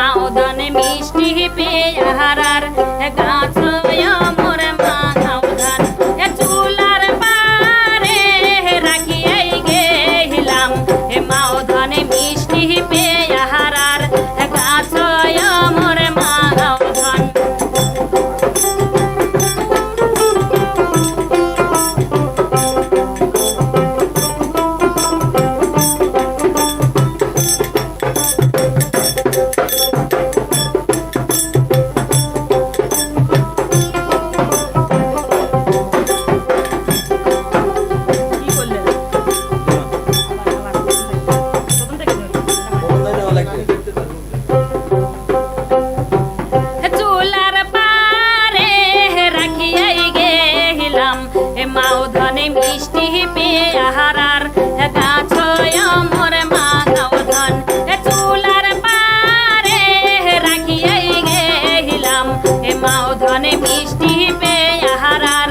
মাওদন মিষ্টি পেয়ারার গাছ মোর মাওদন চুলার পারে রাখিয়াই গেলাম মাওদন মিষ্টি পেয়ারা মাও ধনে মিষ্টি পেয়ারার গাছ মোর মা নাও ধন। চুলার পারে গেলাম মাও ধনে মিষ্টি পেয়ারার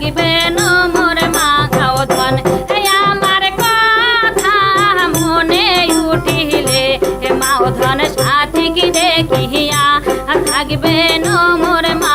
থাকিবে না মোর মা খাওয়াত মানে আমার কথা মনে উঠিলে মা ধন সাথী কি দেখিয়া থাকিবে না মোর মা